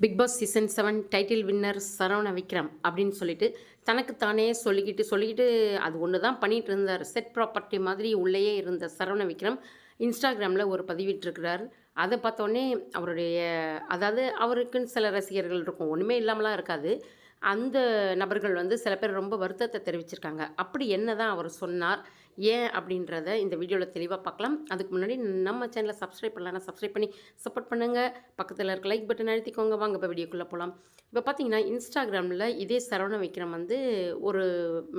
Bigg Boss season seven title winner Saravana Vikram அப்படின்னு சொல்லிட்டு தனக்குத்தானே சொல்லிக்கிட்டு சொல்லிக்கிட்டு அது ஒன்று தான் பண்ணிட்டு இருந்தார். செட் ப்ராப்பர்ட்டி மாதிரி உள்ளேயே இருந்த சரவண விக்ரம் இன்ஸ்டாகிராமில் ஒரு பதிவிட்டிருக்கிறார். அதை பார்த்தோன்னே அவருடைய அதாவது அவருக்குன்னு சில ரசிகர்கள் இருக்கும் ஒன்றுமே இல்லாமலாம் இருக்காது. அந்த நபர்கள் வந்து சில பேர் ரொம்ப வருத்தத்தை தெரிவிச்சிருக்காங்க. அப்படி என்ன தான் அவர் சொன்னார்? ஏன் அப்படின்றத இந்த வீடியோவில் தெளிவாக பார்க்கலாம். அதுக்கு முன்னாடி நம்ம சேனலை சப்ஸ்கிரைப் பண்ணலாம் சப்ஸ்கிரைப் பண்ணி சப்போர்ட் பண்ணுங்கள் பக்கத்தில் இருக்க லைக் பட்டன் அழுத்திக்கோங்க. வாங்க இப்போ வீடியோக்குள்ளே போகலாம் இப்போ பார்த்தீங்கன்னா இன்ஸ்டாகிராமில் இதே சரவண விக்ரம் வந்து ஒரு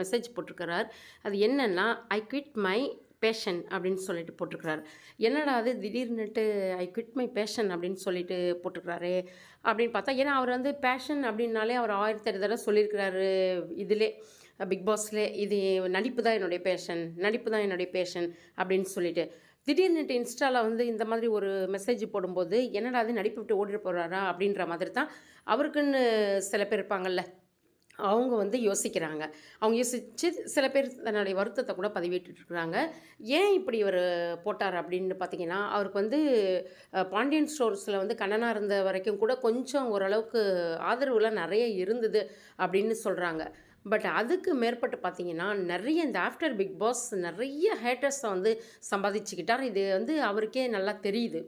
மெசேஜ் போட்டிருக்கிறார். அது என்னென்னா ஐ குவிட் மை பேஷன் அப்படின்னு சொல்லிட்டு போட்டிருக்கிறாரு. என்னடா அது? திடீர்னுட்டு ஐ குவிட் மை பேஷன் அப்படின்னு சொல்லிட்டு போட்டிருக்கிறாரு அப்படின்னு பார்த்தா ஏன்னா அவர் வந்து பேஷன் அப்படின்னாலே அவர் ஆயிரத்தி எட்டு தடவை சொல்லியிருக்கிறாரு இதிலே. பிக் பாஸில் இது நடிப்பு தான் என்னுடைய பேஷன் நடிப்பு தான் என்னுடைய பேஷன் அப்படின்னு சொல்லிட்டு. திடீர்னுட்டு இன்ஸ்டாவில் வந்து இந்த மாதிரி ஒரு மெசேஜ் போடும்போது என்னடா அது நடிப்பு விட்டு ஓடிட்டு போகிறாரா அப்படின்ற மாதிரி தான் அவருக்குன்னு சில பேர் இருப்பாங்கல்ல அவங்க வந்து யோசிக்கிறாங்க. அவங்க யோசித்து சில பேர் தன்னுடைய வருத்தத்தை கூட பதிவிட்டுருக்குறாங்க ஏன் இப்படி இவர் போட்டார் அப்படின்னு பார்த்தீங்கன்னா அவருக்கு வந்து பாண்டியன் ஸ்டோர்ஸில் வந்து கண்ணனாக இருந்த வரைக்கும் கூட கொஞ்சம் ஓரளவுக்கு ஆதரவுலாம் நிறைய இருந்தது அப்படின்னு சொல்கிறாங்க பட் அதுக்கு மேற்பட்டு பார்த்தீங்கன்னா நிறைய இந்த ஆஃப்டர் பிக் பாஸ் நிறைய ஹேட்டர்ஸை வந்து சம்பாதிச்சுக்கிட்டார். இது வந்து அவருக்கே நல்லா தெரியுது.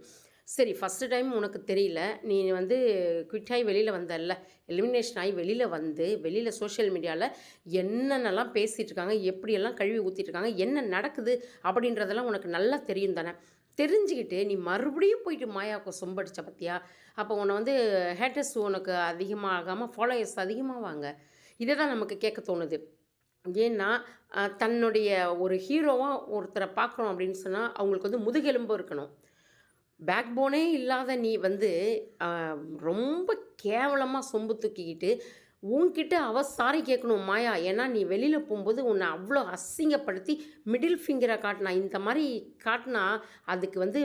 சரி ஃபஸ்ட்டு டைம் உனக்கு தெரியல. நீ வந்து குவிட் வெளியில் வந்தல்ல. எலிமினேஷன் ஆகி வெளியில் வந்து வெளியில் சோஷியல் மீடியாவில் என்னென்னலாம் பேசிகிட்டு இருக்காங்க எப்படியெல்லாம் கழுவி ஊற்றிட்டு இருக்காங்க என்ன நடக்குது அப்படின்றதெல்லாம் உனக்கு நல்லா தெரியும் தானே. தெரிஞ்சுக்கிட்டு நீ மறுபடியும் போயிட்டு மாயாவுக்கு சொம்படிச்ச பற்றியா அப்போ உன்னை வந்து ஹேட்டர்ஸ் உனக்கு அதிகமாகாமல் ஃபாலோயர்ஸ் அதிகமாவாங்க. இதை தான் நமக்கு கேட்க தோணுது. ஏன்னா தன்னுடைய ஒரு ஹீரோவாக ஒருத்தரை பார்க்குறோம் அப்படின்னு சொன்னால் அவங்களுக்கு வந்து முதுகெலும்பு இருக்கணும். பேக் போனே இல்லாத நீ வந்து ரொம்ப கேவலமாக சொம்பு தூக்கிக்கிட்டு உன்கிட்ட அவ சாரி கேட்கணும் மாயா. ஏன்னா நீ வெளியில் போகும்போது உன்னை அவ்வளோ அசிங்கப்படுத்தி மிடில் ஃபிங்கரை காட்டினா இந்த மாதிரி காட்டினா அதுக்கு வந்து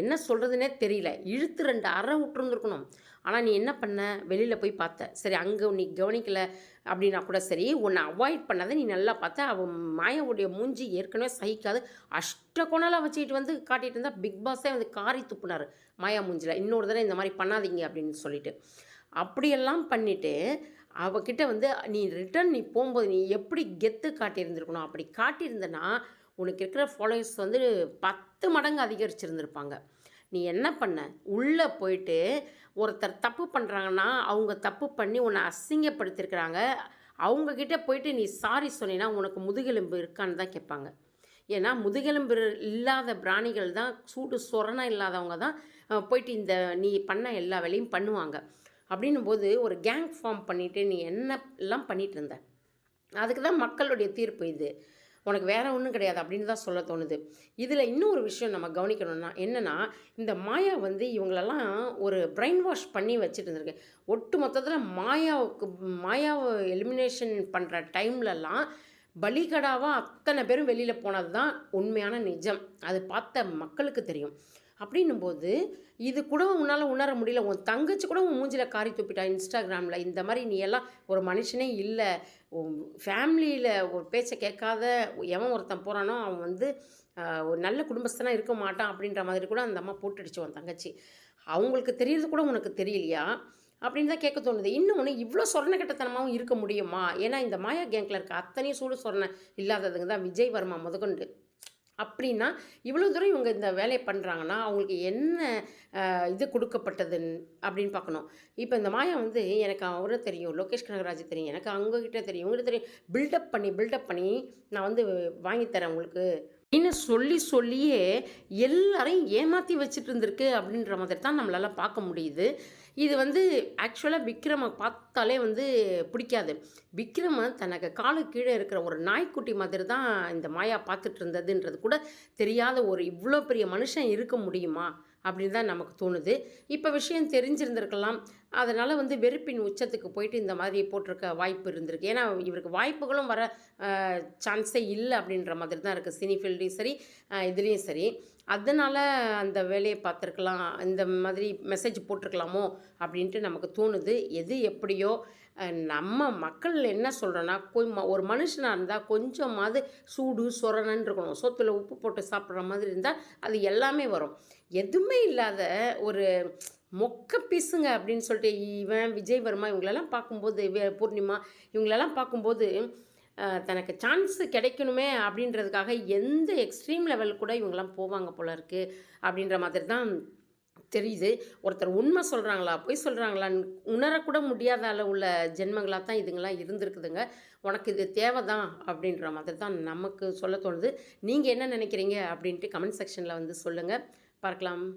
என்ன சொல்கிறதுனே தெரியல. இழுத்து ரெண்டு அறை விட்டுருந்துருக்கணும். ஆனால் நீ என்ன பண்ண? வெளியில் போய் பார்த்த. சரி அங்கே நீ கவனிக்கலை அப்படின்னா கூட சரி உன்னை அவாய்ட் பண்ணாத. நீ நல்லா பார்த்த. அவன் மாயாவுடைய மூஞ்சி ஏற்கனவே சகிக்காது. அஷ்ட கொணலாக வச்சுக்கிட்டு வந்து காட்டிகிட்டு இருந்தால் பிக் பாஸே வந்து காரி துப்புனார் மாயா மூஞ்சில். இன்னொரு தடவை இந்த மாதிரி பண்ணாதீங்க அப்படின்னு சொல்லிட்டு. அப்படியெல்லாம் பண்ணிவிட்டு அவகிட்ட வந்து நீ ரிட்டர்ன் நீ போகும்போது நீ எப்படி கெத்து காட்டியிருந்திருக்கணும்? அப்படி காட்டியிருந்தனா உனக்கு இருக்கிற ஃபாலோவர்ஸ் வந்து பத்து மடங்கு அதிகரிச்சிருந்திருப்பாங்க. நீ என்ன பண்ண? உள்ளே போயிட்டு ஒருத்தர் தப்பு பண்ணுறாங்கன்னா அவங்க தப்பு பண்ணி உன்னை அசிங்கப்படுத்திருக்கிறாங்க அவங்கக்கிட்ட போயிட்டு நீ சாரி சொன்னீன்னா உனக்கு முதுகெலும்பு இருக்கான்னு தான் கேட்பாங்க. ஏன்னா முதுகெலும்பு இல்லாத பிராணிகள் தான் சூடு சொரணம் இல்லாதவங்க தான் போயிட்டு இந்த நீ பண்ண எல்லா வேலையும் பண்ணுவாங்க. அப்படின்னும் போது ஒரு கேங் ஃபார்ம் பண்ணிவிட்டு நீ என்ன எல்லாம் பண்ணிட்டு இருந்த அதுக்கு தான் மக்களுடைய தீர்ப்பு இது. உனக்கு வேறு ஒன்றும் கிடையாது அப்படின்னு தான் சொல்ல தோணுது. இதில் இன்னொரு விஷயம் நம்ம கவனிக்கணும்னா என்னென்னா இந்த மாயா வந்து இவங்களெல்லாம் ஒரு பிரெயின் வாஷ் பண்ணி வச்சுட்டு இருந்திருக்கு ஒட்டு மொத்தத்தில் மாயாவுக்கு மாயாவை எலிமினேஷன் பண்ணுற டைம்லலாம் பலிகடாவாக அத்தனை பேரும் வெளியில் போனது தான் உண்மையான நிஜம். அது பார்த்த மக்களுக்கு தெரியும். அப்படின்னும் போது இது கூட உன்னால் உணர முடியல. உன் தங்கச்சி கூட உன் மூஞ்சில் காரி துப்பிட்டா இன்ஸ்டாகிராமில் இந்த மாதிரி நீ எல்லாம் ஒரு மனுஷனே இல்லை. ஃபேமிலியில் ஒரு பேச்சை கேட்காத எவன் ஒருத்தன் போகிறானோ அவன் வந்து ஒரு நல்ல குடும்பஸ்தனாக இருக்க மாட்டான் அப்படின்ற மாதிரி கூட அந்த அம்மா போட்டுடுச்சு உன் தங்கச்சி. அவங்களுக்கு தெரியறது கூட உனக்கு தெரியலையா? அப்படின்னு தான் கேட்க தோணுது. இன்னொன்று இவ்வளோ சொர்ணக்கட்டத்தனமாகவும் இருக்க முடியுமா? ஏன்னா இந்த மாயா கேங்கில் இருக்க அத்தனையும் சூடு சொர்ண இல்லாததுங்க தான் விஜய் வர்மா முதற்கொண்டு அப்படின்னா இவ்வளோ தூரம் இவங்க இந்த வேலையை பண்ணுறாங்கன்னா அவங்களுக்கு என்ன இது கொடுக்கப்பட்டதுன்னு அப்படின்னு பார்க்கணும். இப்போ இந்த மாயா வந்து எனக்கு அவரை தெரியும் லோகேஷ் கனகராஜ் தெரியும் எனக்கு அவங்கக்கிட்ட தெரியும் இவங்ககிட்ட தெரியும். பில்டப் பண்ணி பில்டப் பண்ணி நான் வந்து வாங்கித்தரேன் உங்களுக்கு. அப்படின்னு சொல்லி சொல்லியே எல்லாரையும் ஏமாற்றி வச்சுட்டு இருந்திருக்கு அப்படின்ற மாதிரி தான் நம்மளால் பார்க்க முடியுது. இது வந்து ஆக்சுவலாக விக்ரமை பார்த்தாலே வந்து பிடிக்காது. விக்ரம தனக்கு காலு கீழே இருக்கிற ஒரு நாய்க்குட்டி மாதிரி தான் இந்த மாயா பார்த்துட்டு இருந்ததுன்றது கூட தெரியாத ஒரு இவ்வளோ பெரிய மனுஷன் இருக்க முடியுமா? அப்படின்னு தான் நமக்கு தோணுது. இப்போ விஷயம் தெரிஞ்சிருந்திருக்கலாம். அதனால் வந்து வெறுப்பின் உச்சத்துக்கு போயிட்டு இந்த மாதிரி போட்டிருக்க வாய்ப்பு இருந்திருக்கு. ஏன்னா இவருக்கு வாய்ப்புகளும் வர சான்ஸே இல்லை அப்படின்ற மாதிரி தான் இருக்குது சினி ஃபீல்டையும் சரி இதுலேயும் சரி. அதனால் அந்த வேலையை பார்த்துருக்கலாம். இந்த மாதிரி மெசேஜ் போட்டிருக்கலாமோ அப்படின்ட்டு நமக்கு தோணுது. எது எப்படியோ நம்ம மக்கள் என்ன சொல்கிறோன்னா ஒரு மனுஷனாக இருந்தால் கொஞ்சமாவது சூடு சொரணன்னு இருக்கணும். சோத்துல உப்பு போட்டு சாப்பிட்ற மாதிரி இருந்தால் அது எல்லாமே வரும். எதுவுமே இல்லாத ஒரு மொக்க பீஸுங்க அப்படின்னு சொல்லிட்டு இவன் விஜய் வர்மா இவங்களெல்லாம் பார்க்கும்போது வே- பூர்ணிமா இவங்களெல்லாம் பார்க்கும்போது தனக்கு சான்ஸ் கிடைக்கணுமே அப்படின்றதுக்காக எந்த எக்ஸ்ட்ரீம் லெவல் கூட இவங்கெல்லாம் போவாங்க போல இருக்குது அப்படின்ற மாதிரி தான் தெரியுது. ஒருத்தர் உண்மை சொல்கிறாங்களா பொய் சொல்கிறாங்களான்னு உணரக்கூட முடியாத உள்ள ஜென்மங்களாக தான் இதுங்கெல்லாம் இருந்திருக்குதுங்க. உனக்கு இது தேவை தான் அப்படின்ற மாதிரி தான் நமக்கு சொல்ல தோணுது. நீங்கள் என்ன நினைக்கிறீங்க அப்படின்ட்டு கமெண்ட் செக்ஷனில் வந்து சொல்லுங்கள் பார்க்கலாம்